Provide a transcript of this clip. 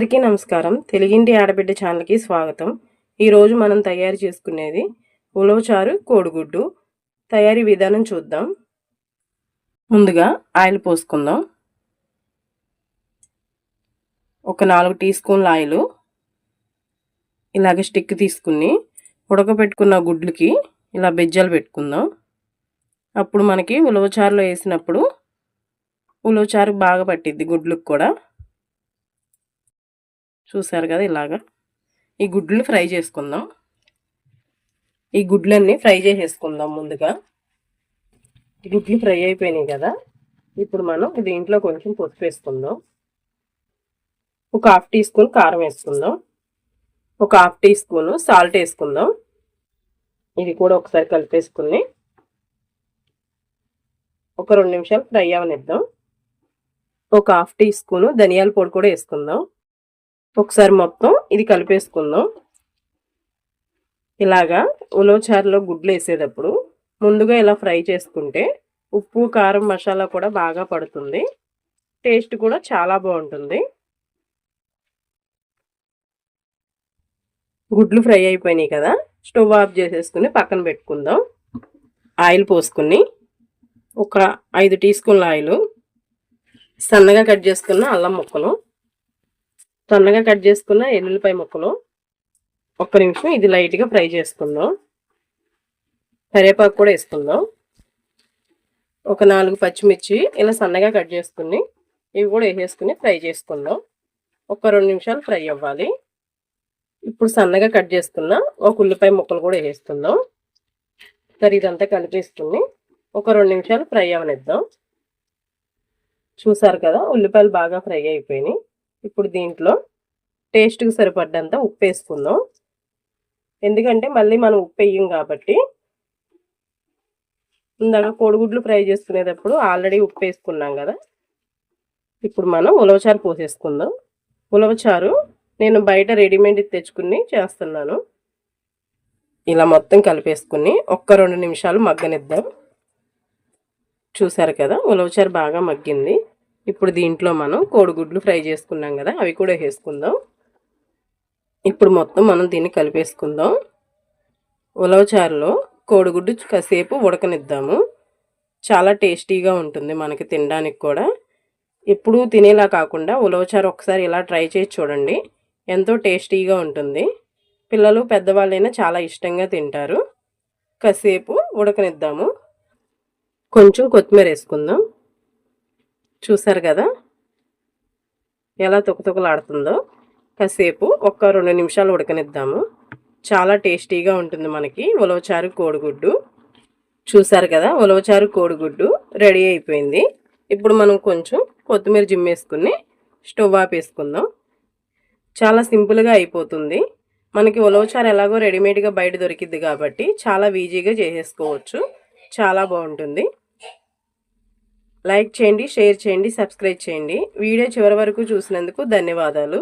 అందరికీ నమస్కారం. తెలుగింటి ఆడబిడ్డ ఛానల్కి స్వాగతం. ఈరోజు మనం తయారు చేసుకునేది ఉలవచారు కోడిగుడ్డు. తయారీ విధానం చూద్దాం. ముందుగా ఆయిల్ పోసుకుందాం. ఒక నాలుగు టీ స్పూన్ల ఆయిల్. ఇలాగ స్టిక్ తీసుకుని ఉడకబెట్టుకున్న గుడ్లకి ఇలా బెజ్జలు పెట్టుకుందాం. అప్పుడు మనకి ఉలవచారులో వేసినప్పుడు ఉలవచారు బాగా పట్టిద్ది గుడ్లకు కూడా. చూసారు కదా ఇలాగా. ఈ గుడ్లు ఫ్రై చేసుకుందాం. ఈ గుడ్లన్నీ ఫ్రై చేసేసుకుందాం ముందుగా. గుడ్లు ఫ్రై అయిపోయినాయి కదా. ఇప్పుడు మనం దీంట్లో కొంచెం పసుపు వేసుకుందాం. ఒక హాఫ్ టీ స్పూన్ కారం వేసుకుందాం. ఒక హాఫ్ టీ స్పూన్ సాల్ట్ వేసుకుందాం. ఇది కూడా ఒకసారి కలిపేసుకుని ఒక రెండు నిమిషాలు ఫ్రై అవనిద్దాం. ఒక హాఫ్ టీ స్పూన్ ధనియాల పొడి కూడా వేసుకుందాం. ఒకసారి మొత్తం ఇది కలిపేసుకుందాం. ఇలాగా ఉలవచారులో గుడ్లు వేసేటప్పుడు ముందుగా ఇలా ఫ్రై చేసుకుంటే ఉప్పు కారం మసాలా కూడా బాగా పడుతుంది. టేస్ట్ కూడా చాలా బాగుంటుంది. గుడ్లు ఫ్రై అయిపోయినాయి కదా స్టవ్ ఆఫ్ చేసేసుకుని పక్కన పెట్టుకుందాం. ఆయిల్ పోసుకుని ఒక ఐదు టీ స్పూన్ల ఆయిల్ సన్నగా కట్ చేసుకున్న అల్లం ముక్కలు సన్నగా కట్ చేసుకున్న ఎల్లుల్లిపాయ ముక్కలు. ఒక్క నిమిషం ఇది లైట్గా ఫ్రై చేసుకుందాం. కరివేపాకు కూడా వేసుకుందాం. ఒక నాలుగు పచ్చిమిర్చి ఇలా సన్నగా కట్ చేసుకుని ఇవి కూడా వేసేసుకుని ఫ్రై చేసుకుందాం. ఒక రెండు నిమిషాలు ఫ్రై అవ్వాలి. ఇప్పుడు సన్నగా కట్ చేసుకున్న ఒక ఉల్లిపాయ ముక్కలు కూడా వేసేస్తున్నాం సరే ఇదంతా కలిపేసుకుని ఒక రెండు నిమిషాలు ఫ్రై అవనిద్దాం. చూసారు కదా ఉల్లిపాయలు బాగా ఫ్రై అయిపోయినాయి. ఇప్పుడు దీంట్లో టేస్ట్కి సరిపడ్డంత ఉప్పు వేసుకుందాం. ఎందుకంటే మళ్ళీ మనం ఉప్పు వేయం కాబట్టి ఇందాక కోడిగుడ్లు ఫ్రై చేసుకునేటప్పుడు ఆల్రెడీ ఉప్పు వేసుకున్నాం కదా. ఇప్పుడు మనం ఉలవచారు పోసేసుకుందాం. ఉలవచారు నేను బయట రెడీమేడ్ తెచ్చుకుని చేస్తున్నాను. ఇలా మొత్తం కలిపేసుకుని ఒక్క రెండు నిమిషాలు మగ్గనిద్దాం. చూసారు కదా ఉలవచారు బాగా మగ్గింది. ఇప్పుడు దీంట్లో మనం కోడిగుడ్లు ఫ్రై చేసుకున్నాం కదా అవి కూడా వేసుకుందాం. ఇప్పుడు మొత్తం మనం దీన్ని కలిపేసుకుందాం. ఉలవచారులో కోడిగుడ్డు కాసేపు ఉడకనిద్దాము. చాలా టేస్టీగా ఉంటుంది మనకి తినడానికి కూడా. ఎప్పుడూ తినేలా కాకుండా ఉలవచారు ఒకసారి ఇలా ట్రై చేసి చూడండి. ఎంతో టేస్టీగా ఉంటుంది. పిల్లలు పెద్దవాళ్ళైనా చాలా ఇష్టంగా తింటారు. కాసేపు ఉడకనిద్దాము. కొంచెం కొత్తిమీర వేసుకుందాం. చూసారు కదా? ఎలా తుకతుకలాడుతుందో కాసేపు ఒక్క రెండు నిమిషాలు ఉడకనిద్దాము. చాలా టేస్టీగా ఉంటుంది మనకి ఉలవచారు కోడిగుడ్డు. చూసారు కదా? ఉలవచారు కోడిగుడ్డు రెడీ అయిపోయింది. ఇప్పుడు మనం కొంచెం కొత్తిమీర జిమ్మేసుకుని స్టవ్ ఆపేసుకుందాం. చాలా సింపుల్గా అయిపోతుంది. మనకి ఉలవచారు ఎలాగో రెడీమేడ్గా బయట దొరికిద్ది కాబట్టి చాలా ఈజీగా చేసేసుకోవచ్చు. చాలా బాగుంటుంది. లైక్ చేయండి షేర్ చేయండి సబ్స్క్రైబ్ చేయండి. వీడియో చివరి వరకు చూసినందుకు ధన్యవాదాలు.